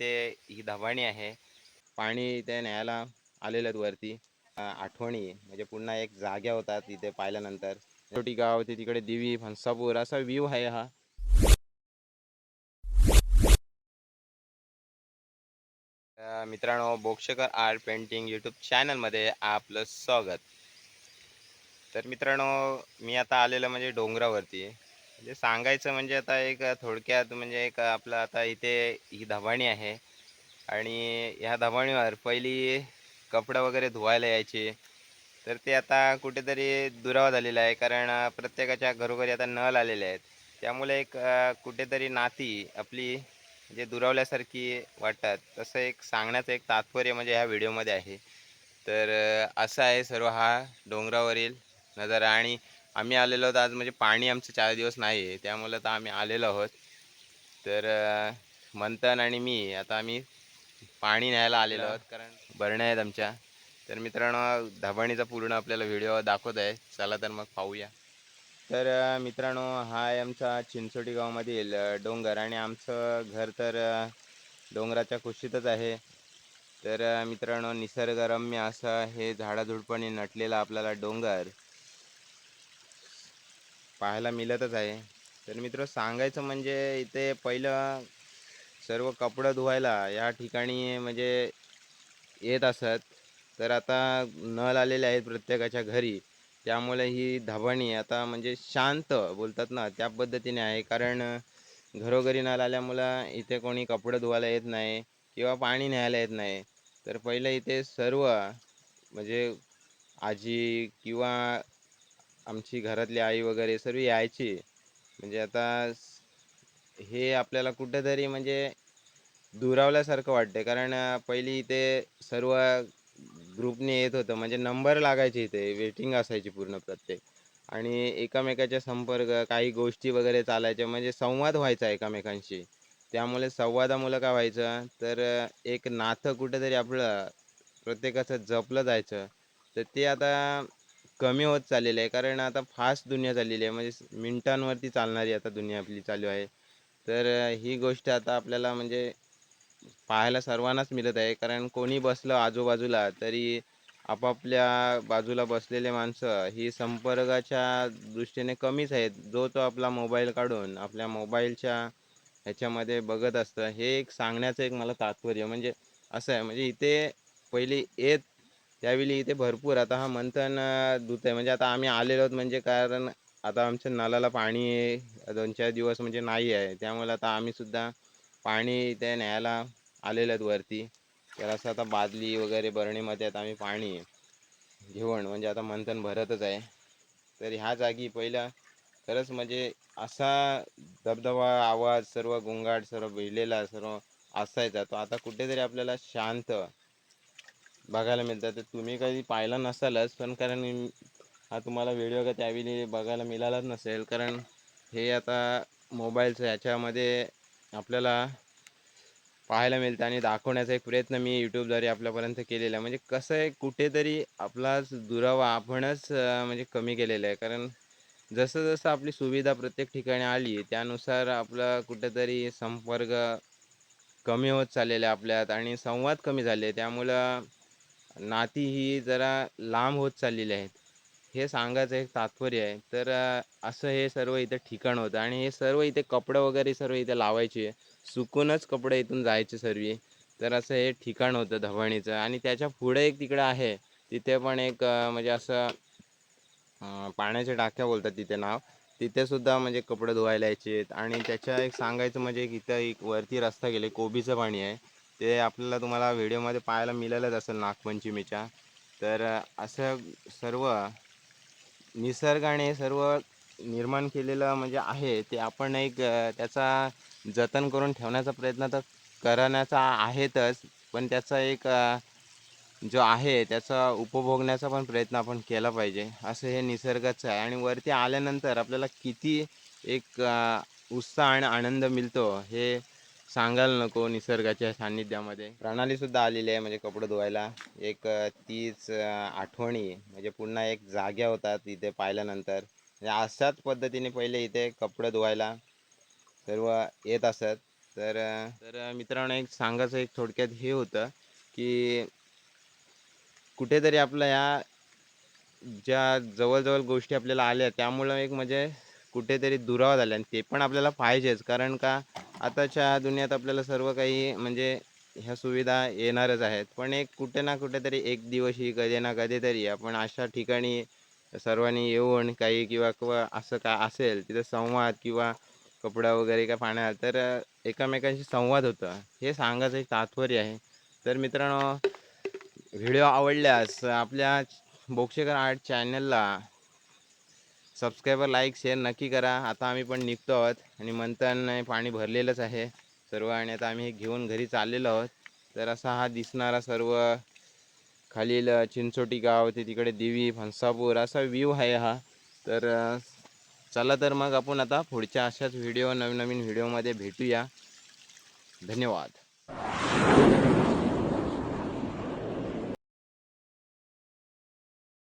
ते ही धवाणी आहे. पाणी इथे न्यायला आलेलं आहेत वरती. आठवणी म्हणजे पुन्हा एक जाग्या होतात इथे पाहिल्यानंतर. छोटी गाव ते तिकडे दिवी फणसापूर असा व्ह्यू आहे हा. मित्रांनो बोक्षकर आर्ट पेंटिंग यूट्यूब चॅनलमध्ये आपलं स्वागत. तर मित्रांनो मी आता आलेलं म्हणजे डोंगरावरती. म्हणजे सांगायचं म्हणजे आता एक थोडक्यात म्हणजे एक आपलं आता इथे ही धबाणी आहे. आणि ह्या धबाणीवर पहिली कपडे वगैरे धुवायला यायचे. तर ते आता कुठेतरी दुरावा झालेला आहे. कारण प्रत्येकाच्या घरोघरी आता नळ आलेले आहेत. त्यामुळे एक कुठेतरी नाती आपली जे दुरावल्यासारखी वाटतात. तसं एक सांगण्याचं एक तात्पर्य म्हणजे ह्या व्हिडिओमध्ये आहे. तर असं आहे सर्व हा डोंगरावरील नजारा. आणि आम्ही आलेलो आहोत आज म्हणजे पाणी आमचं चार दिवस नाही आहे त्यामुळे तर आम्ही आलेलो आहोत. तर मंथन आणि मी आता आम्ही पाणी न्यायला आलेलो आहोत कारण बरण्या आहेत आमच्या. तर मित्रांनो धबाणीचा पूर्ण आपल्याला व्हिडिओ दाखवत आहे. चला तर मग पाहूया. तर मित्रांनो हा आहे आमचा चिंचोटी गावामधील डोंगर आणि आमचं घर तर डोंगराच्या कुशीतच आहे. तर मित्रांनो निसर्गरम्य असं हे झाडाझुडपांनी नटलेलं आपल्याला डोंगर. पाहायला मिळतच आहे. तर मित्र सांगायचं म्हणजे इथे पहिलं सर्व कपडं धुवायला या ठिकाणी म्हणजे येत असत. तर आता नळ आलेले आहेत प्रत्येकाच्या घरी. त्यामुळे ही धाबणी आता म्हणजे शांत बोलतात ना त्या पद्धतीने आहे. कारण घरोघरी नळ आल्यामुळं इथे कोणी कपडं धुवायला येत नाही किंवा पाणी न्यायला येत नाही. तर पहिलं इथे सर्व म्हणजे आजी किंवा आमची घरातली आई वगैरे सर्व यायची. म्हणजे आता हे आपल्याला कुठेतरी म्हणजे दुरावल्यासारखं वाटते कारण पहिली इथे सर्व ग्रुपने येत होतं. म्हणजे नंबर लागायचे इथे. वेटिंग असायची पूर्ण प्रत्येक. आणि एकामेकाच्या संपर्क काही गोष्टी वगैरे चालायच्या. म्हणजे संवाद व्हायचा एकामेकांशी. त्यामुळे संवादामुळं काय व्हायचं? तर एक नातं कुठेतरी आपलं प्रत्येकाचं जपलं जायचं. तर ते आता कमी होत चाललेलं आहे. कारण आता फास्ट दुनिया चाललेली आहे. म्हणजे मिनिटांवरती चालणारी आता दुनिया आपली चालू आहे. तर ही गोष्ट आता आपल्याला म्हणजे पाहायला सर्वांनाच मिळत आहे. कारण कोणी बसलं आजूबाजूला तरी आपापल्या बाजूला बसलेले माणसं ही संपर्काच्या दृष्टीने कमीच आहेत. जो तो आपला मोबाईल काढून आपल्या मोबाईलच्या ह्याच्यामध्ये बघत असतं हे एक सांगण्याचं एक मला तात्पर्य. म्हणजे असं आहे. म्हणजे इथे पहिली येत त्यावेळी इथे भरपूर आता हा मंथन धुत आहे. म्हणजे आता आम्ही आलेलो आहोत म्हणजे कारण आता आमच्या नळाला पाणी दोन चार दिवस म्हणजे नाही आहे. त्यामुळे आता आम्ही सुद्धा पाणी इथे न्यायला आलेलो आहेत वरती. तर असं आता बादली वगैरे बरणीमध्ये आता आम्ही पाणी घेऊन म्हणजे आता मंथन भरतच आहे. तर ह्या जागी पहिला खरंच म्हणजे असा धबधबा आवाज सर्व गोंगाट सर्व भिडलेला सर्व असायचा. तो आता कुठेतरी आपल्याला शांत बघायला मिळतं तर तुम्ही कधी पाहिलं नसेलच पण कारण हा तुम्हाला व्हिडिओ का त्यावेळी बघायला मिळालाच नसेल. कारण हे आता मोबाईलचं ह्याच्यामध्ये आपल्याला पाहायला मिळतं आणि दाखवण्याचा एक प्रयत्न मी यूट्यूबद्वारे आपल्यापर्यंत केलेला आहे. म्हणजे कसं आहे कुठेतरी आपलाच दुरावा आपणच म्हणजे कमी केलेला आहे. कारण जसं जसं आपली सुविधा प्रत्येक ठिकाणी आली त्यानुसार आपला कुठेतरी संपर्क कमी होत चाललेला आहे आपल्यात आणि संवाद कमी झाले. त्यामुळं नाती ही जरा लांब होत चाललेली आहेत. हे सांगायचं एक तात्पर्य आहे. तर असं हे सर्व इथं ठिकाण होतं आणि हे सर्व इथे कपडे वगैरे सर्व इथे लावायचे. सुकूनच कपडे इथून जायचे सर्व. तर असं हे ठिकाण होतं धवणीचं आणि त्याच्या पुढे एक तिकडं आहे. तिथे पण एक म्हणजे असं पाण्याच्या टाक्या बोलतात तिथे नाव. तिथे सुद्धा म्हणजे कपडे धुवायला यायचे आणि त्याच्या एक सांगायचं म्हणजे एक इथं एक वरती रस्ता गेले कोबीचं पाणी आहे. ते आपल्याला तुम्हाला व्हिडिओमध्ये पाहायला मिळालंच असेल नागपंचमीच्या. तर असं सर्व निसर्गाने सर्व निर्माण केलेलं म्हणजे आहे ते आपण एक त्याचा जतन करून ठेवण्याचा प्रयत्न तर करण्याचा आहेतच पण त्याचा एक जो आहे त्याचा उपभोगण्याचा पण प्रयत्न आपण केला पाहिजे. असं हे निसर्गाचं आहे आणि वरती आल्यानंतर आपल्याला किती एक उत्साह आणि आनंद मिळतो हे सांगायला नको निसर्गाच्या सान्निध्यामध्ये. प्रणाली सुद्धा आलेली आहे म्हणजे कपडे धुवायला. एक तीच आठवणी म्हणजे पुन्हा एक जाग्या होतात इथे पाहिल्यानंतर. म्हणजे अशाच पद्धतीने पहिले इथे कपडे धुवायला सर्व येत असत. तर तर मित्रांनो एक सांगायचं एक थोडक्यात हे होतं की कुठेतरी आपल्या ह्या ज्या जवळजवळ गोष्टी आपल्याला आल्या त्यामुळं एक म्हणजे कुठेतरी दुरावा झाला. आणि ते पण आपल्याला पाहिजेच. कारण का आताच्या दुनियात आपल्याला सर्व काही म्हणजे ह्या सुविधा येणारच आहेत. पण एक कुठे ना कुठेतरी एक दिवशी कधी ना कधीतरी आपण अशा ठिकाणी सर्वांनी येऊन काही किंवा किंवा असं का असेल तिथं संवाद किंवा कपडा वगैरे का पाण्यात तर एकमेकांशी संवाद होतं. हे सांगायचं एक तात्पर्य आहे. तर मित्रांनो व्हिडिओ आवडल्यास आपल्या बोक्षेकर आर्ट चॅनलला सबस्क्रायबर लाईक शेअर नक्की करा. आता आम्ही पण निघतो आहोत आणि मंथन पाणी भरलेलंच आहे सर्व आणि आता आम्ही हे घेऊन घरी चाललेलो आहोत. तर असा हा दिसणारा सर्व खालील चिंचोटी गाव ते तिकडे देवी फणसापूर असा व्ह्यू आहे हा. तर चला तर मग आपण आता पुढच्या अशाच व्हिडिओ नवीन नवीन व्हिडिओमध्ये भेटूया. धन्यवाद.